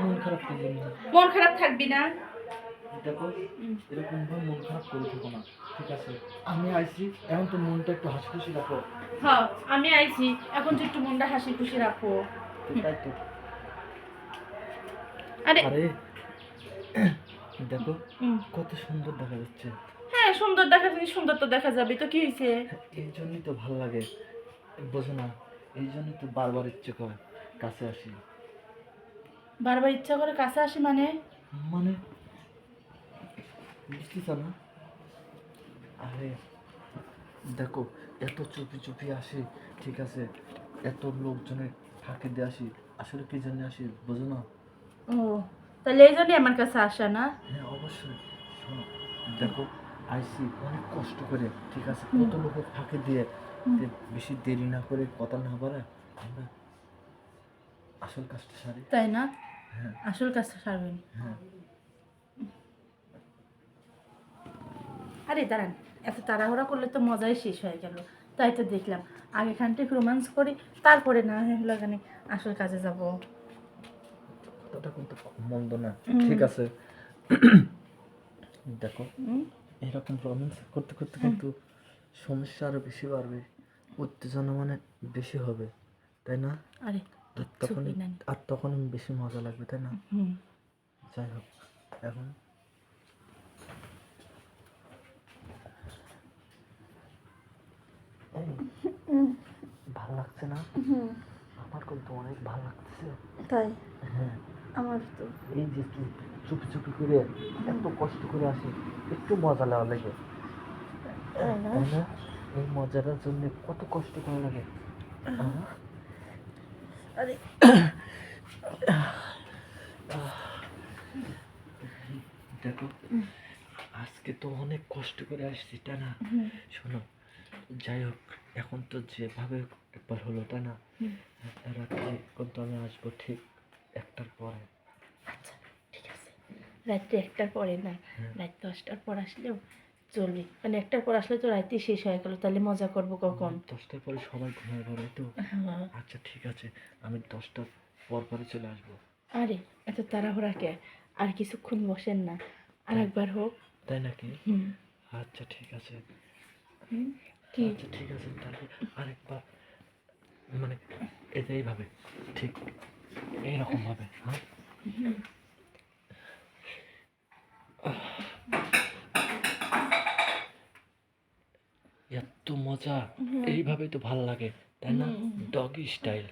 মন খারাপ মন থাকবি না। দেখো এরকম ভাবে মন খারাপ করে থাকো না ঠিক আছে? আমি আইছি এখন তো মনটা একটু হাসি খুশি রাখো। হ্যাঁ আমি আইছি এখন তো একটু মনটা হাসি খুশি রাখো তাই তো। আরে। আরে দেখো কত সুন্দর দেখা যাচ্ছে। হ্যাঁ সুন্দর দেখা জিনিস সুন্দর তো দেখা যাবে তো কি হয়েছে এই জন্যই তো ভালো লাগে। বোঝো না এই জন্যই তো বারবার ইচ্ছে করে কাছে আসি। বারবার ইচ্ছা করে কাছে আসি মানে? মানে? বুঝতেছ না? আরে দেখো এত চুপি চুপি আসি ঠিক আছে? এত লোকজনের ফাঁকে দিয়ে আসি আসলে কি জন্য আসি বোঝো না? ও তাহলে এই জন্যই আমার কাছে আসা না? হ্যাঁ অবশ্যই শোনো দেখো আইসি অনেক কষ্ট করে ঠিক আছে। কত লোকের ফাঁকে দিয়ে বেশি দেরি না করে কথা না বলে আমরা আসল কাজটা সারি। তাই না? আসল কাজটা সারবেন। হ্যাঁ। আরে দাঁড়ান এত তাড়াহুড়া করলে তো মজাই শেষ হয়ে গেল। তাই তো দেখলাম আগে খানটি রোমান্স করি তারপরে না হলো এখানে আসল কাজে যাব। কথাটা কিন্তু মন্দ না ঠিক আছে। দেখো এরকম রোম্যান্স করতে করতে কিন্তু সমস্যা আরও বেশি বাড়বে উত্তেজনা মানে বেশি হবে তাই না? আর তখন আর তখন বেশি মজা লাগবে তাই না? যাই হোক এখন ভালো লাগছে না? আমার কিন্তু অনেক ভালো লাগতেছে। তাই? হ্যাঁ। আমার তো। এই যে চুপ- চুপি করে এত কষ্ট করে আসি একটু মজা লাগা। লাগে না? এই মজাটার জন্য কত কষ্ট করা লাগে। আরে দেখো আজকে তো অনেক কষ্ট করে আসছি তা না? শোনো যাই হোক এখন তো যেভাবে একবার হলো তা না। রাত্রে কিন্তু আমি আসব ঠিক একটার পরে। আচ্ছা ঠিক আছে। রাত্রে একটার পরে না হ্যাঁ। রাত দশটার পর আসলেও চলবে মানে একটার পর আসলে তো রাইতে শেষ হয়ে গেল তাহলে মজা করব কখন? দশটার পরে সবাই ঘুমিয়ে পড়ে তো। হ্যাঁ। আচ্ছা ঠিক আছে আমি দশটার পর পরে চলে আসব। আরে এত তাড়াহুড়া কে? আর কিছুক্ষণ বসেন না। আর একবার হোক। তাই নাকি? আচ্ছা ঠিক আছে। কি? আচ্ছা ঠিক আছে তাহলে আরেকবার মানে এটা এইভাবে ঠিক এইরকম ভাবে হ্যাঁ? এত মজা। এইভাবেই তো ভালো লাগে তাই না। Doggy style